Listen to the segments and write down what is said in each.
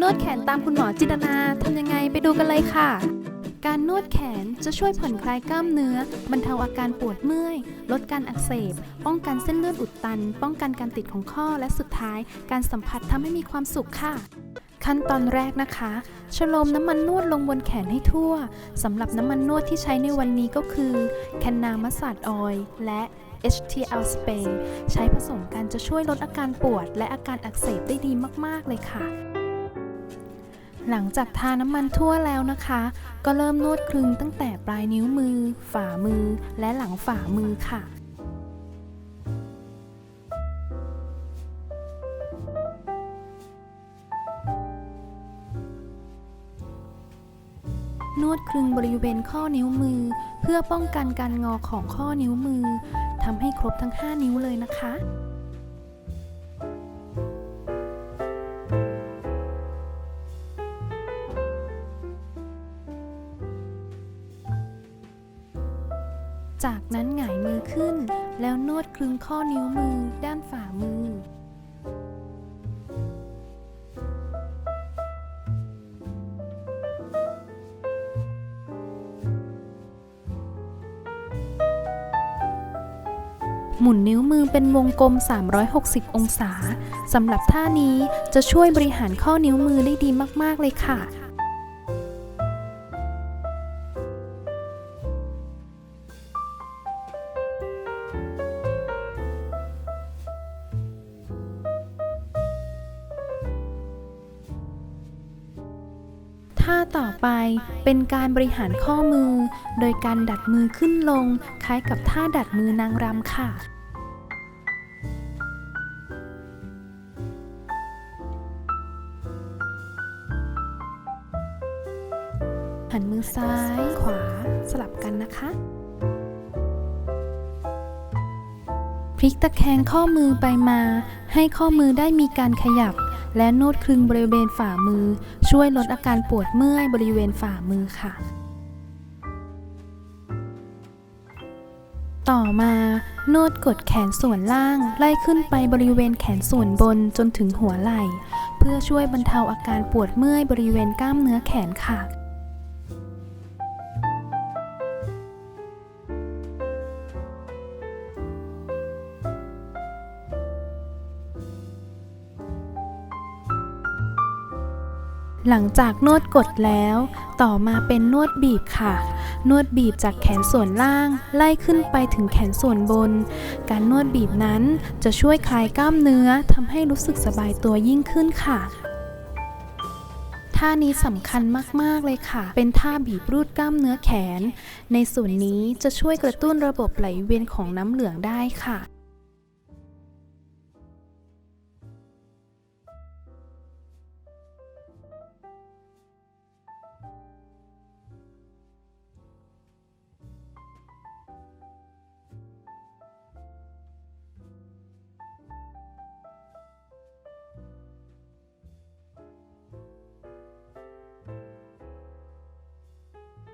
นวดแขนตามคุณหมอจินตนาทำยังไงไปดูกันเลยค่ะ การนวดแขนจะช่วยผ่อนคลายกล้ามเนื้อบรรเทาอาการปวดเมื่อย ลดการอักเสบ ป้องกันเส้นเลือดอุดตัน ป้องกันการติดของข้อและสุดท้าย การสัมผัสทำให้มีความสุขค่ะขั้นตอนแรกนะคะชโลมน้ำมันนวดลงบนแขนให้ทั่ว สำหรับน้ำมันนวดที่ใช้ในวันนี้ก็คือแคนนามัส a ดออยและ HTL Spray ใช้ผสมกันจะช่วยลดอาการปวด และอาการอักเสบได้ดีมาก ๆ เลยค่ะ หลังจากทาน้ำมันทั่วแล้วนะคะ ก็เริ่มนวดคลึงตั้งแต่ปลายนิ้วมือ ฝ่ามือ และหลังฝ่ามือค่ะนวดคลึงบริเวณข้อนิ้วมือ เพื่อป้องกันการงอของข้อนิ้วมือทำให้ครบทั้ง 5 นิ้วเลยนะคะ จากนั้นหงายมือขึ้น แล้วนวดคลึงข้อนิ้วมือด้านฝ่ามือ หมุนนิ้วมือเป็นวงกลม 360 องศาสำหรับท่านี้จะช่วยบริหารข้อนิ้วมือได้ดีมาก ๆ เลยค่ะ ท่าต่อไปเป็นการบริหารข้อมือ โดยการดัดมือขึ้นลง คล้ายกับท่าดัดมือนางรำค่ะ หันมือซ้ายขวาสลับกันนะคะพลิกตะแคงข้อมือไปมา ให้ข้อมือได้มีการขยับ และโนวดคลึงบริเวณฝ่ามือ ช่วยลดอาการปวดเมื่อยบริเวณฝ่ามือค่ะ ต่อมานวดกดแขนส่วนล่างไล่ขึ้นไปบริเวณแขนส่วนบนจนถึงหัวไหล่ เพื่อช่วยบรรเทาอาการปวดเมื่อยบริเวณกล้ามเนื้อแขนค่ะ หลังจากนวดกดแล้ว ต่อมาเป็นนวดบีบค่ะ นวดบีบจากแขนส่วนล่าง ไล่ขึ้นไปถึงแขนส่วนบน การนวดบีบนั้นจะช่วยคลายกล้ามเนื้อทำให้รู้สึกสบายตัวยิ่งขึ้นค่ะท่านี้สำคัญมาก ๆ เลยค่ะ เป็นท่าบีบรูดกล้ามเนื้อแขน ในส่วนนี้จะช่วยกระตุ้นระบบไหลเวียนของน้ำเหลืองได้ค่ะ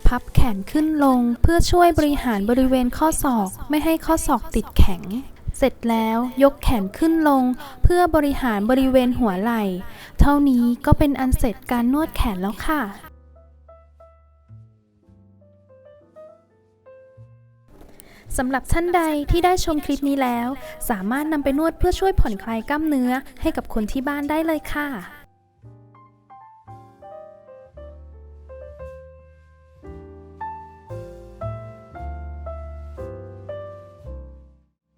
พับแขนขึ้นลง เพื่อช่วยบริหารบริเวณข้อศอกไม่ให้ข้อศอกติดแข็ง เสร็จแล้วยกแขนขึ้นลง เพื่อบริหารบริเวณหัวไหล่ เท่านี้ก็เป็นอันเสร็จการนวดแขนแล้วค่ะสำหรับท่านใดที่ได้ชมคลิปนี้แล้ว สามารถนำไปนวดเพื่อช่วยผ่อนคลายกล้ามเนื้อให้กับคนที่บ้านได้เลยค่ะ